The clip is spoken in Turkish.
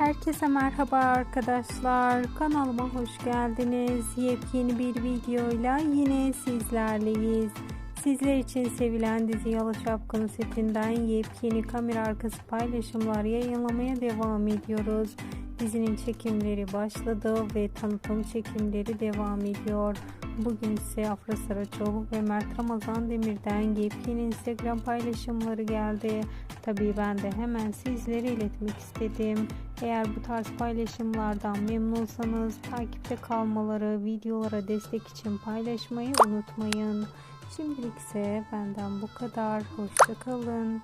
Herkese merhaba arkadaşlar. Kanalıma hoş geldiniz. Yepyeni bir videoyla yine sizlerleyiz. Sizler için sevilen dizi Yalı Şapkını setinden yepyeni kamera arkası paylaşımlar yayınlamaya devam ediyoruz. Dizinin çekimleri başladı ve tanıtım çekimleri devam ediyor. Bugün ise Afra Saraçoğlu ve Mert Ramazan Demir'den yepyeni Instagram paylaşımları geldi. Tabii ben de hemen sizlere iletmek istedim. Eğer bu tarz paylaşımlardan memnunsanız takipte kalmaları, videolara destek için paylaşmayı unutmayın. Şimdilik ise benden bu kadar. Hoşçakalın.